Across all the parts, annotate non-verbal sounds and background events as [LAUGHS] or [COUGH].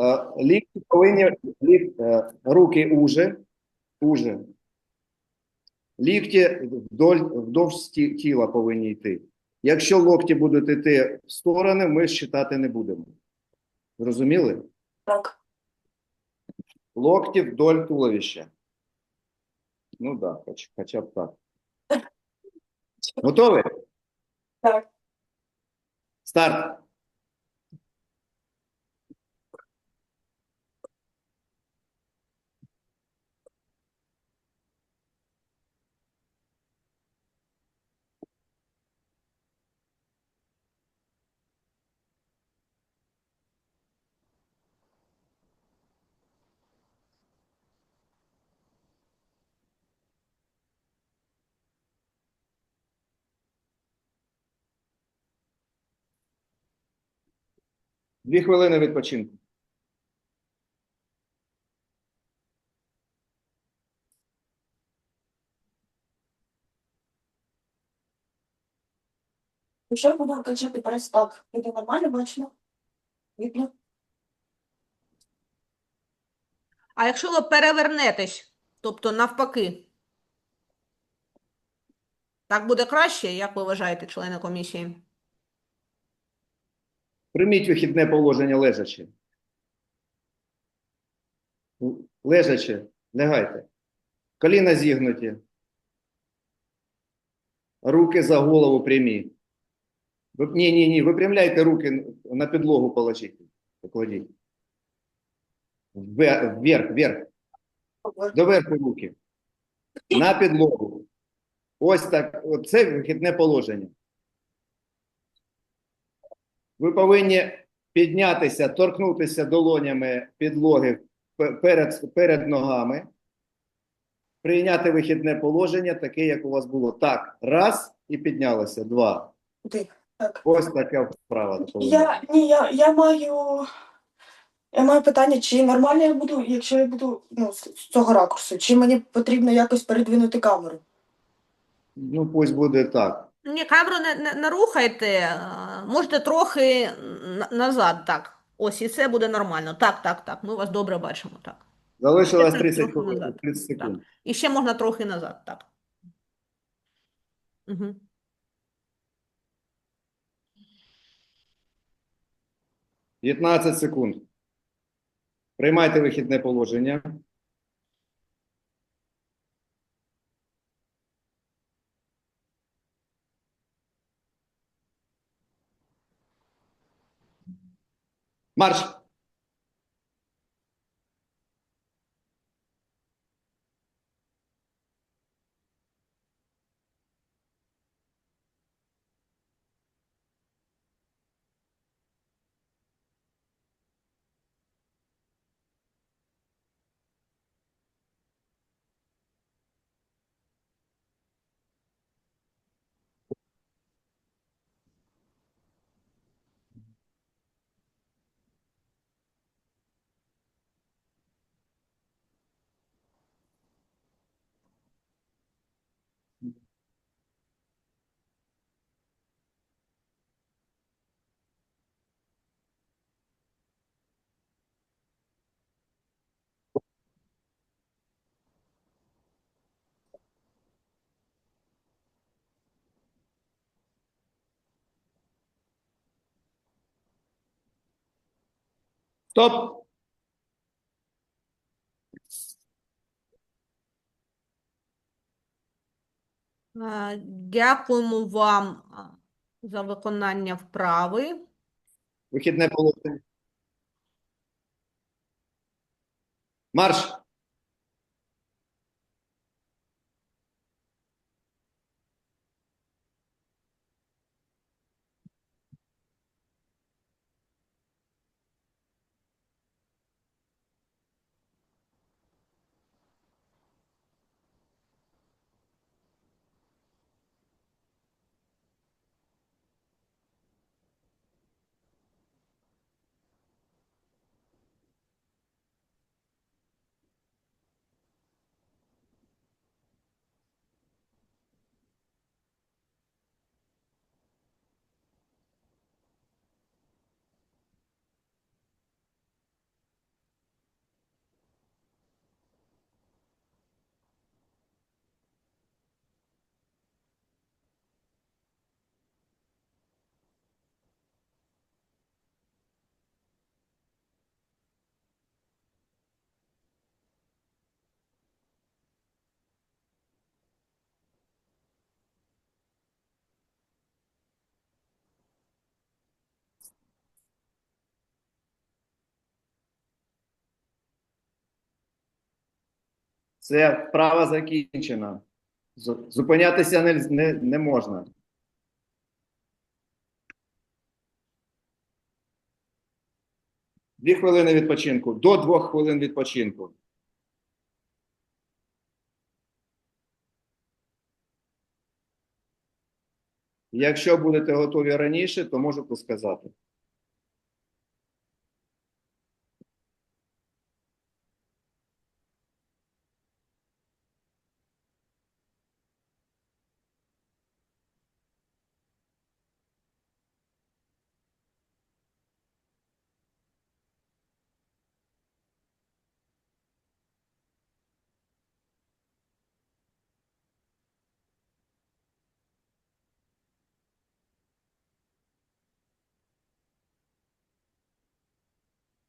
Е, Лікті повинні лік, е, руки уже, уже. Лікті вдоль, вдовж тіла повинні йти. Якщо локті будуть йти в сторони, ми считати не будемо. Зрозуміли? Так. Локті вдоль туловища. Ну так, да, хоч, хоча б так. [LAUGHS] Готові? Так. Старт. Дві хвилини відпочинку. Я буду качати прес так, буде нормально бачно? Видно? А якщо ви перевернетесь, тобто навпаки, так буде краще, як ви вважаєте, члени комісії? Прийміть вихідне положення лежачи. Лежачи, лягайте. Коліна зігнуті. Руки за голову прямі. Ні, ні, ні, випрямляйте руки на підлогу положіть. Покладіть. Вверх, вверх. Доверху руки. На підлогу. Ось так. Це вихідне положення. Ви повинні піднятися, торкнутися долонями підлоги перед, перед ногами, прийняти вихідне положення, таке, як у вас було. Так, раз і піднялися. Два. Так. Ось така вправа. Я, ні, я, я маю. Я маю питання, чи нормально я буду, якщо я буду ну, з цього ракурсу, чи мені потрібно якось передвинути камеру? Ну, пусть буде так. Ні, камеру не, не, не рухайте, е, можете трохи назад, так. Ось, і це буде нормально. Так, так, так, ми вас добре бачимо, так. Залишилось Трохи 30, секунд, 30 секунд. І ще можна трохи назад, так. Угу. – 15 секунд. Приймайте вихідне положення. Марш! Стоп! Е, Дякуємо вам за виконання вправи. Вихідне положення. Марш! Це вправа закінчена. Зупинятися не, не, не можна. Дві хвилини відпочинку. До двох хвилин відпочинку. Якщо будете готові раніше, то можете сказати.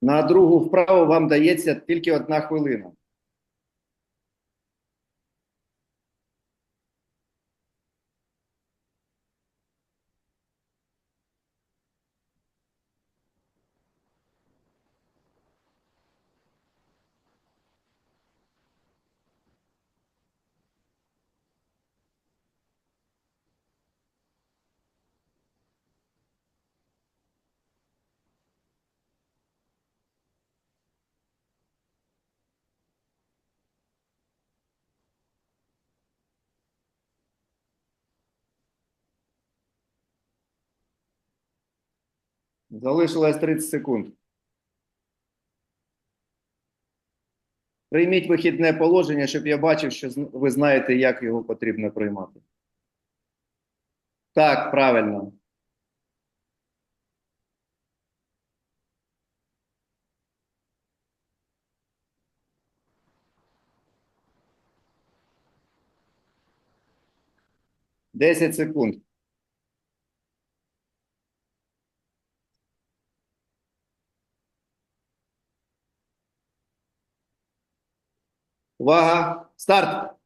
На другу вправу вам дається тільки одна хвилина. Залишилось 30 секунд. Прийміть вихідне положення, щоб я бачив, що ви знаєте, як його потрібно приймати. Так, правильно. Десять секунд. Увага! Старт!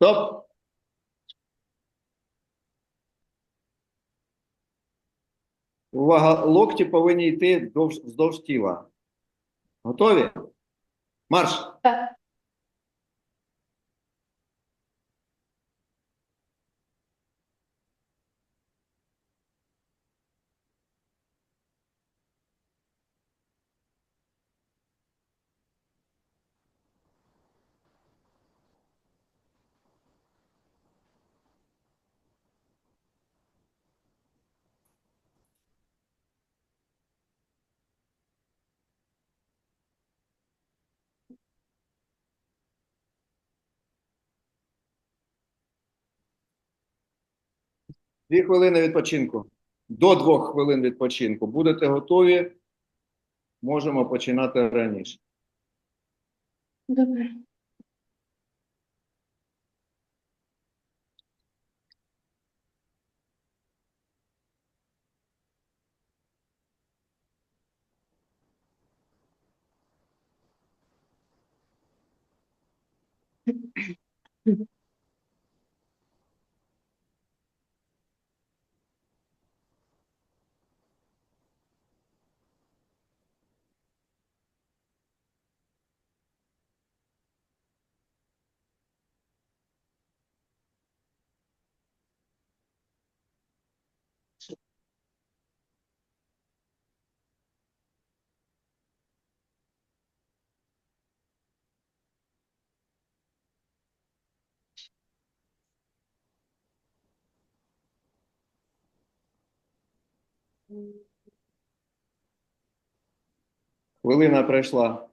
Стоп! Увага, локті повинні йти вздовж, тіла. Готові? Марш! Дві хвилини відпочинку. До двох хвилин відпочинку. Будете готові? Можемо починати раніше. Добре. Mm-hmm. Хвилина пройшла.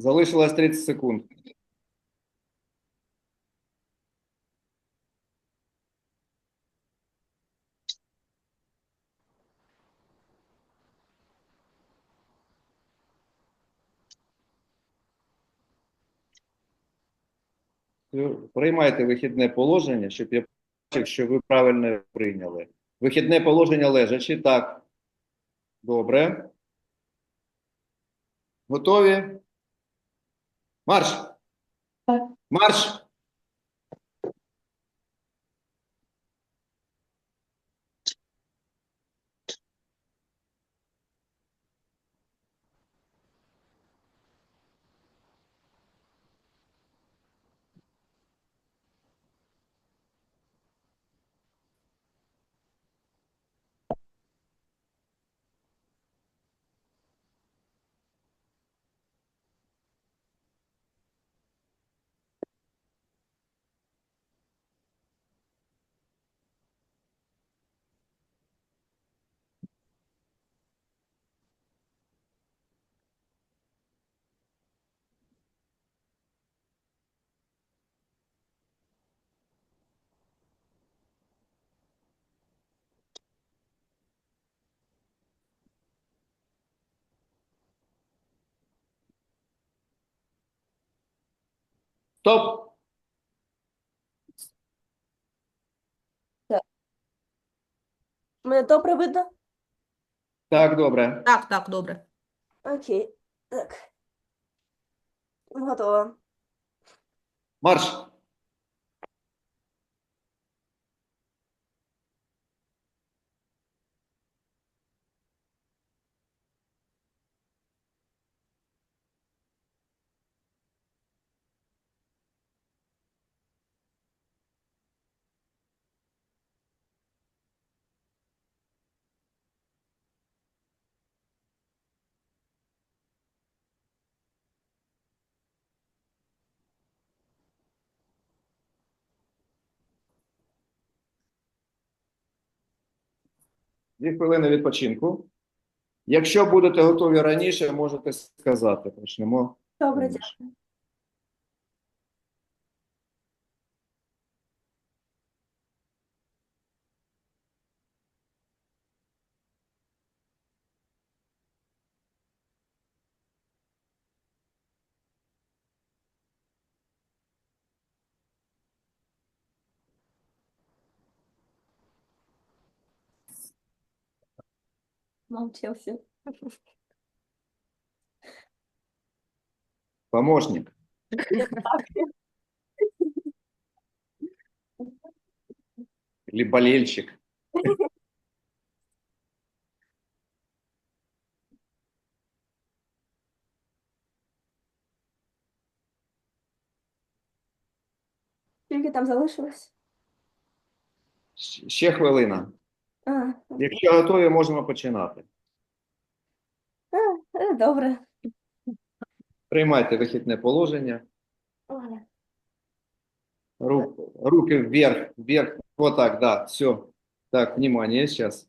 Залишилось 30 секунд. Приймайте вихідне положення, щоб я бачив, що ви правильно прийняли. Вихідне положення лежачи. Так. Добре. Готові? Марш! Так. Марш! Стоп! Мене добре видно? Так, добре. Так, так, добре. Окей. Так. Готово. Марш! Дві хвилини відпочинку. Якщо будете готові раніше, можете сказати. Почнемо. Добре, раніше. Мовчався. Помощник. Или болельщик. Скільки там залишилось? Ще хвилина. А, Якщо готові, можемо починати. е, добре. Приймайте вихідне положення. Ой, Ру- руки вверх, вверх. Вот так, да, все. Так, внимание, сейчас.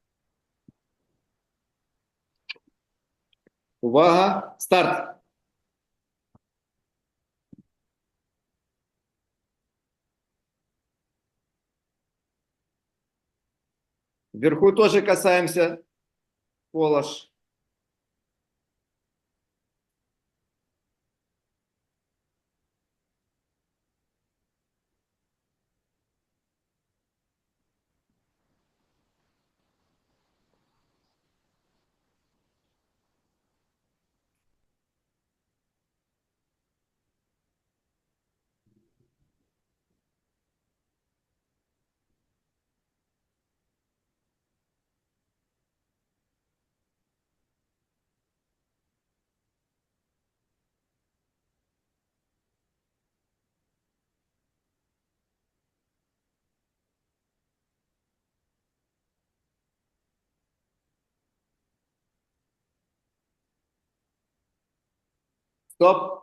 Увага, старт. Вверху тоже касаемся пола. Ж. Стоп.